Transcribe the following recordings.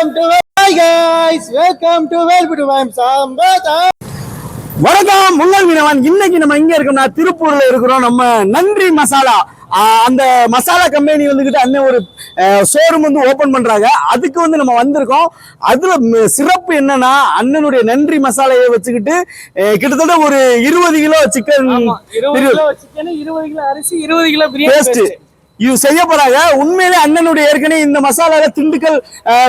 Welcome to to வேல்புடு வாயம் சாம்பதா வணக்கம். முன்னாள் மீனவன். இன்னைக்கு நம்ம இங்க இருக்கோம்னா திருப்பூர்ல இருக்கிறோம். நம்ம நன்றி மசாலா. அந்த மசாலா கம்பெனி வந்துகிட்டு அண்ணன் ஒரு ஷோரூம் வந்து ஓப்பன் பண்றாங்க. அதுக்கு வந்து நம்ம வந்திருக்கோம். அதில் சிறப்பு என்னன்னா அண்ணனுடைய நன்றி மசாலையை வச்சுக்கிட்டு கிட்டத்தட்ட ஒரு இருபது கிலோ சிக்கன் இருபது கிலோ அரிசி இருபது கிலோ பிரியாணி இது செய்ய போறாங்க. உண்மையிலே அண்ணனுடைய ஏற்கனவே இந்த மசாலால திண்டுக்கல்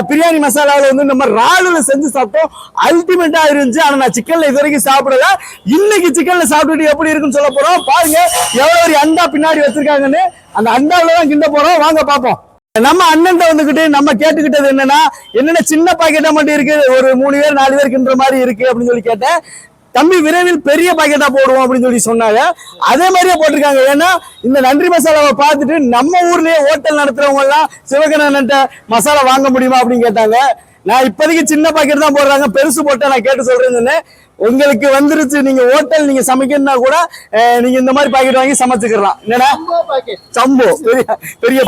பிரியாணி மசாலாவில் வந்து நம்ம ராலுல செஞ்சு சாப்பிட்டோம். அல்டிமேட்டா இருந்துச்சு. ஆனா நான் சிக்கன்ல இது வரைக்கும் சாப்பிடல. இன்னைக்கு சிக்கன்ல சாப்பிட்டுட்டு எப்படி இருக்குன்னு சொல்ல போறோம். பாருங்க எவ்வளவு ஒரு அண்டா பின்னாடி வச்சிருக்காங்கன்னு. அந்த அண்டாவில தான் கிண்ட போறோம். வாங்க பார்ப்போம். நம்ம அண்ணன் வந்துகிட்டு நம்ம கேட்டுக்கிட்டது என்னன்னா என்னென்ன சின்ன பாக்கெட்டா மட்டும் இருக்கு? ஒரு மூணு பேர் நாலு பேருக்குன்ற மாதிரி இருக்கு அப்படின்னு சொல்லி கேட்டேன். தம்பி விரைவில் பெரிய பாக்கெட்டா போடுவோம் அப்படின்னு சொல்லி சொன்னாங்க. அதே மாதிரியே போட்டிருக்காங்க. ஏன்னா இந்த நன்றி மசாலாவை பார்த்துட்டு நம்ம ஊர்லயே ஹோட்டல் நடத்துறவங்க எல்லாம் சிவகண்ணன்ட்ட மசாலா வாங்க முடியுமா அப்படின்னு கேட்டாங்க. நான் இப்போதைக்கு சின்ன பாக்கெட் தான் போடுறாங்க. பெருசு போட்டா நான் கேட்டு சொல்றேன்னு. உங்களுக்கு வந்துருச்சு. நீங்க ஹோட்டல் நீங்க சமைக்கணும்னா கூட நீங்க இந்த மாதிரி பாக்கெட் வாங்கி சமைச்சுக்கலாம். என்னடா? சம்போ. பெரிய பெரிய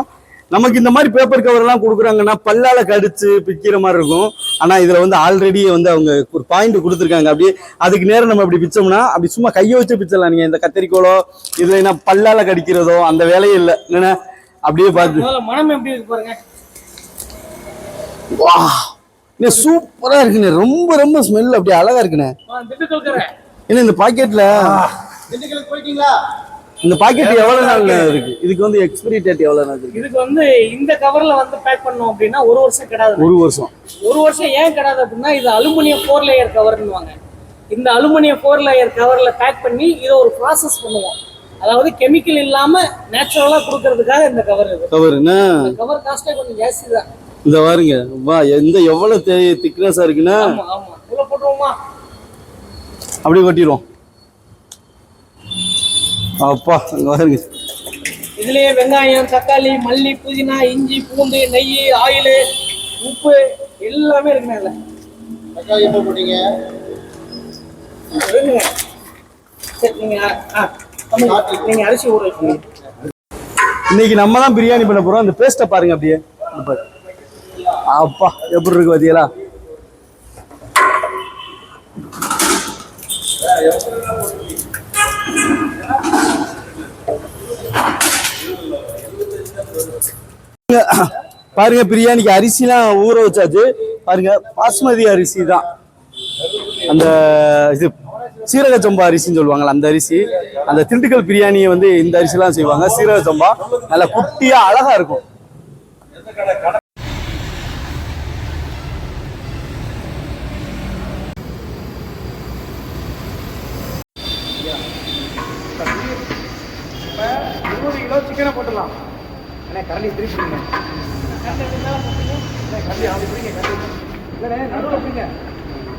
நமக்கு இந்த மாதிரி பேப்பர் கவர் எல்லாம் கொடுக்குறாங்கன்னா பல்லால கடிச்சு பிக்கிற மாதிரி இருக்கும். ஆனா இதுல வந்து ஆல்ரெடி வந்து அவங்க ஒரு பாயிண்ட் கொடுத்துருக்காங்க. அப்படியே அதுக்கு நேரம் நம்ம இப்படி பிச்சோம்னா அப்படி சும்மா கையை வச்சு பிச்சலாம் நீங்க இந்த கத்தரிக்கோலோ இதுல என்ன பல்லால கடிக்கிறதோ அந்த வேலையே இல்லை. என்னன்னா? அப்படியே பார்த்து. முதல்ல மனம் எப்படி இருக்கு பாருங்க. வா. சூப்பரா இருக்குண்ணே. ரொம்ப ரொம்ப ஸ்மெல் அப்படியே அழகா இருக்குண்ணே. ஏன்னா இந்த பாக்கெட்ல போயிட்டீங்களா இந்த பாக்கெட் எவ்வளவு நாள் இருக்கு? இதுக்கு வந்து எக்ஸ்பிரி டேட் எவ்வளவு நாள் இருக்கு? இதுக்கு வந்து இந்த கவர்ல வந்து பேக் பண்ணோம் அப்படின்னா ஒரு வருஷம் கிடாது. ஒரு வருஷம். ஒரு வருஷம் ஏன் கிடாது அப்படின்னா இது அலுமினியம் ஃபோர் லேயர் கவர்னுவாங்க இந்த அலுமினியம் ஃபோர் லேயர் கவர்ல பேக் பண்ணி இதை ஒரு ப்ராசஸ் பண்ணுவோம். அதாவது கெமிக்கல் இல்லாம நேச்சுரலா கொடுக்கறதுக்காக இந்த கவர் இது. கவருண்ணே இந்த கவர் காஸ்டே கொஞ்சம் ஜாஸ்தி தான். இந்த பாருங்க வா எந்த எவ்வளவு திக்னஸா இருக்குன்னா? ஆமா ஆமா. உள்ள போட்டுருவோமா? அப்படியே கொட்டிடுவோம் அப்பா அங்க பாருங்க இதுலயே வெங்காயம் தக்காளி மல்லி புதினா இஞ்சி பூண்டு நெய் ஆயில் உப்பு எல்லாமே இருக்குண்ணே இதுல தக்காளி எப்போ போட்டீங்க. சரி நீங்க ஆ, தம்பி, நீங்க அரிசி ஊற வச்சுங்க இன்னைக்கு நம்ம தான் பிரியாணி பண்ண போறோம். அந்த பேஸ்ட்டை பாருங்க அப்படியே. அப்பா எப்படி இருக்கு பாத்தீங்களா? பாருங்க பிரியாணிக்கு அரிசிலாம் ஊற வச்சாச்சு. பாருங்க பாஸ்மதி அரிசி தான். அந்த இது சீரக சம்பா அரிசின்னு சொல்லுவாங்கல்ல அந்த அரிசி. அந்த திண்டுக்கல் பிரியாணியை வந்து இந்த அரிசிலாம் செய்வாங்க. சீரக சம்பா நல்லா குட்டியா அழகா இருக்கும் இருபது கிலோ சிக்கனை போட்டுடலாம் அண்ணே கரண்டி திருப்பி பிடிங்க அண்ணே கரண்டி அப்படி பிடிங்க கரண்டி இல்லைண்ணே நடுவில் பிடிங்க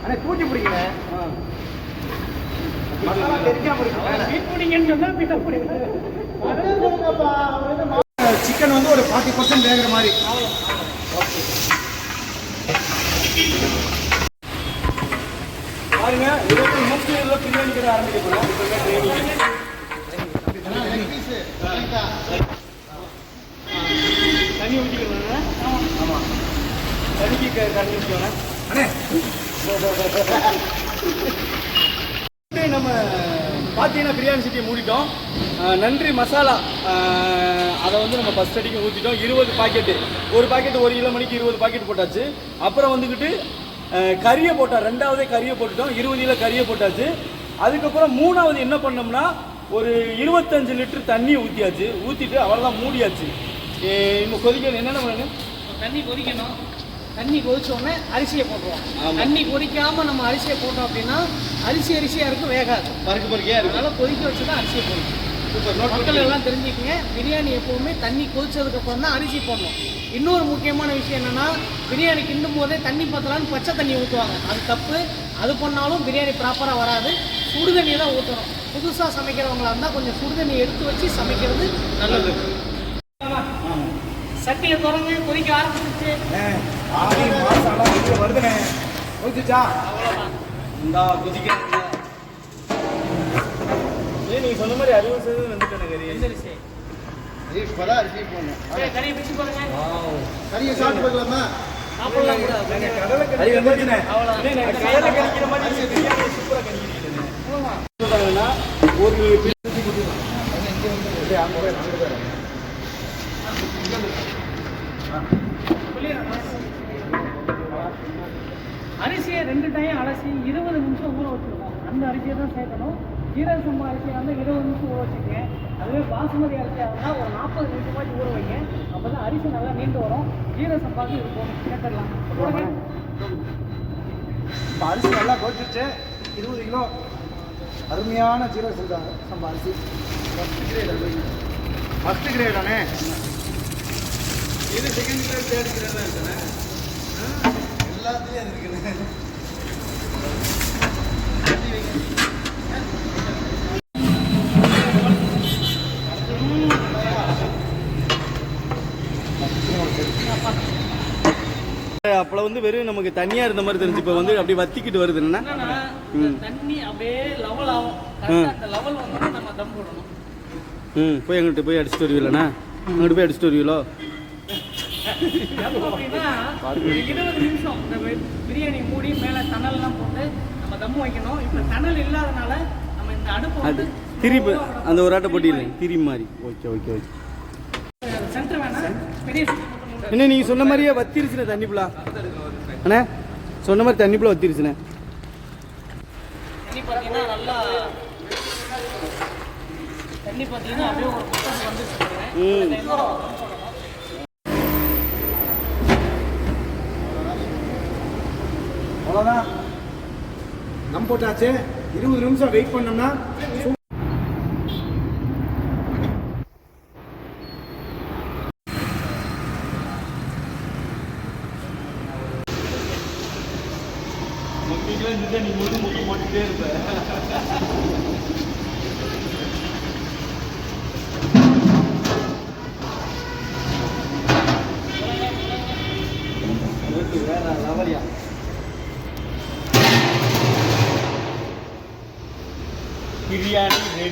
அண்ணே தூக்கி பிடிங்கண்ணே மசாலா தெரிக்காம இருக்கு. பிடிங்க சிக்கன் வந்து ஒரு ஃபார்ட்டி பர்சன்ட் வேகிற மாதிரி. பாருங்க இருபத்தி மூணு கிலோ பிரியாணி கடை ஆரம்பிக்க போறோம். தண்ணி ஊற்றிக்கலாம் ஆமா தனிக்கு க- தண்ணி ஊத்திக்கோங்க. அண்ணே. நம்ம பார்த்தீங்கன்னா பிரியாணி சிட்டியை மூடிட்டோம். நன்றி மசாலா. அதை வந்து நம்ம ஃபஸ்ட் அடிக்கு ஊற்றிட்டோம் இருபது பாக்கெட்டு ஒரு பாக்கெட் ஒரு கிலோ மணிக்கு இருபது பாக்கெட் போட்டாச்சு. அப்புறம் வந்துக்கிட்டு கறியை போட்டோம். ரெண்டாவதே கறியை போட்டுட்டோம். இருபது கிலோ கறியை போட்டாச்சு. அதுக்கப்புறம் மூணாவது என்ன பண்ணோம்னா ஒரு இருபத்தஞ்சு லிட்டர் தண்ணி ஊற்றியாச்சு ஊற்றிட்டு அவ்வளோதான் மூடியாச்சு. இன்னும் கொதிக்கணும். என்னென்ன பண்ணுங்க தண்ணி கொதிக்கணும். தண்ணி கொதிச்ச உடனே அரிசியை போட்டுருவோம். தண்ணி கொதிக்காம நம்ம அரிசியை போட்டோம் அப்படின்னா அரிசி அரிசியா இருக்கும் வேகாது. பருக்கு பருக்கையாக இருக்கும் அதனால கொதிக்க வச்சு தான் அரிசியை போடணும். மக்கள் எல்லாம் தெரிஞ்சுக்கங்க. பிரியாணி எப்பவுமே தண்ணி கொதிச்சதுக்கு அப்புறம் தான் அரிசி போடணும். இன்னொரு முக்கியமான விஷயம் என்னன்னா பிரியாணி கிண்டும் போதே தண்ணி பத்தலான்னு பச்சை தண்ணி ஊற்றுவாங்க அது தப்பு. அது பண்ணாலும் பிரியாணி ப்ராப்பராக வராது. சுடு தண்ணி தான் ஊற்றணும் புதுசாக சமைக்கிறவங்களா இருந்தால் கொஞ்சம் சுடு தண்ணி எடுத்து வச்சு சமைக்கிறது நல்லது. சட்டியை திறந்து கொதிக்க ஆரம்பிச்சிருச்சு. ஆடி மாசாலா வெளியே வருதுண்ணே கொதிச்சா இந்தா கொதிக்க. ஏன் நீங்க சொன்ன மாதிரி அறுபது சதவீதம் வந்துட்டேன் கறி வெந்தரிசி இப்போதான் அரிசி போடணும். கறியை பிடிச்சி பாருங்க கறியை சாப்பிட்டு பார்க்கலாமா? சாப்பிடலாம் கூட அது வந்துருச்சுண்ணே அவ்வளோதான் கடலை கணிக்கிற மாதிரி பிரியாணி சூப்பரா கணிக்கிறீங்க சொல்றாங்கன்னா ஒரு அரிசியை ரெண்டு டைம் அலசி இருபது நிமிஷம் ஊற வச்சுருக்கோம். அந்த அரிசியை தான் சேர்க்கணும். ஜீரக சம்பா அரிசியாக இருந்தால் இருபது நிமிஷம் ஊற வச்சுக்கங்க அதுவே பாசுமதி அரிசியாக இருந்தால் ஒரு நாற்பது நிமிஷமாச்சு ஊற வைங்க. அப்போ தான் அரிசி நல்லா நீண்டு வரும். ஜீரக சம்பாவுக்கு இருக்கும் கேட்டுடலாம் இப்போ அரிசி நல்லா கொதிச்சிருச்சு. இருபது கிலோ அருமையான ஜீரக சம்பா சம்பா அரிசி. ஃபஸ்ட் கிரேட் ஃபஸ்ட் கிரேடானே இது செகண்ட் கிரேட் தேர்ட் கிரேட் இருக்குண்ணே. எல்லாத்துலேயும் இருக்குண்ணே. அப்பல வந்து வெறும் நமக்கு தனியா இருந்த மாதிரி தெரிஞ்சு இப்போ வந்து அப்படியே வத்திக்கிட்டு வருது என்ன தண்ணி அப்படியே லெவல் ஆகும். அந்த லெவல் வந்து நம்ம தம் போடணும். ம் போய் எங்கிட்ட போய் அடிச்சுட்டு வருவீங்களா அங்கிட்டு போய் அடிச்சுட்டு வருவீங்களோ? அப்படின்னா ஒரு இருபது நிமிஷம் இந்த பிரியாணி மூடி மேலே தணல்லாம் போட்டு நம்ம தம் வைக்கணும். இப்போ தணல் இல்லாதனால நம்ம இந்த அடுப்பு அது திருப்பி அந்த ஒரு ஆட்டை போட்டியில் திரி மாதிரி. Okay okay okay. சென்டர் வேணாம் பெரிய. என்ன நீங்கள் சொன்ன மாதிரியே வத்திருச்சுண்ணே தண்ணி புலா? அண்ணே சொன்ன மாதிரி தண்ணி புலா வத்திருச்சுண்ணே தண்ணி பார்த்தீங்கன்னா நல்லா தண்ணி பார்த்தீங்கன்னா அப்படியே ஒரு வந்து ம் அவ்வளோதான் நம் போட்டாச்சு. இருபது நிமிஷம் வெயிட் பண்ணோம்னா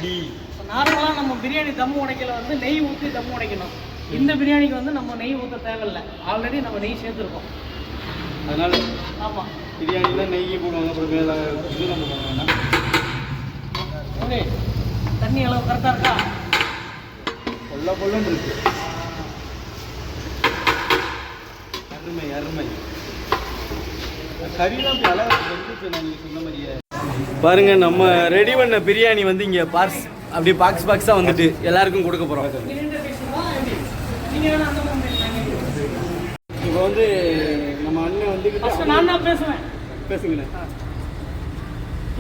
ரெடி நார்மலாக நம்ம பிரியாணி தம் உடைக்கல வந்து நெய் ஊற்றி தம் உடைக்கணும். இந்த பிரியாணிக்கு வந்து நம்ம நெய் ஊற்ற தேவையில்லை. ஆல்ரெடி நம்ம நெய் சேர்த்துருக்கோம். அதனால ஆமாம் பிரியாணியில் நெய் போடுவாங்க அப்புறம் மேலே இது நம்ம போட வேண்டாம் ஓகே. தண்ணி அளவு கரெக்டாக இருக்கா? கொல்ல கொல்லன்னு இருக்கு. அருமை அருமை. கறிலாம் இப்படி அழகா வந்துச்சு நான் சொன்ன மாதிரியே. பாருங்க நம்ம ரெடி பண்ண பிரியாணி வந்து இங்க பார்ஸ் அப்படியே பாக்ஸ் பாக்ஸா வந்துட்டு எல்லாருக்கும் கொடுக்க மாதிரி இப்போ வந்து நம்ம அண்ணன் வந்து நான் தான் பேசுவேன். பேசுங்கண்ணே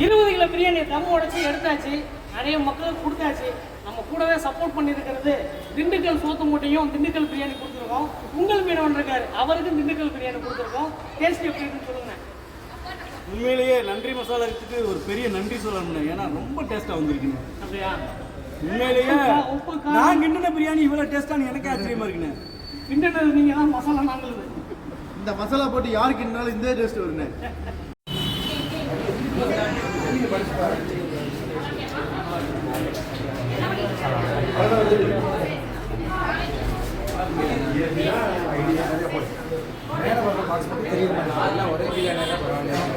இருபது கிலோ பிரியாணி தம் உடைச்சி எடுத்தாச்சு. நிறைய மக்களுக்கு கொடுத்தாச்சு. நம்ம கூடவே சப்போர்ட் பண்ணியிருக்கிறது திண்டுக்கல் சோத்து மூட்டையும் திண்டுக்கல் பிரியாணி கொடுத்துருக்கோம். உங்கள் மீனவன் இருக்காரு அவருக்கும் திண்டுக்கல் பிரியாணி கொடுத்துருக்கோம். டேஸ்ட் எப்படி இருக்குன்னு சொல்லுங்க. உண்மையிலேயே நன்றி மசாலா வித்துட்டு ஒரு பெரிய நன்றி சொல்லணும் ஏன்னா ரொம்ப டேஸ்டா வந்திருக்குண்ணே அப்படியா? உண்மையிலேயே. நான் கிண்டின பிரியாணி இவ்வளவு டேஸ்டான்னு எனக்கே ஆச்சரியமா இருக்குண்ணே கிண்டனது நீங்கள் தான் மசாலா நாங்களுது இந்த மசாலா போட்டு யாருக்கு இருந்தாலும் இந்த டேஸ்ட் வருண்ணே மேலே வர பாக்ஸ் மட்டும் தெரியுது எல்லாம் ஒரே பிரியாணி பரவாயில்ல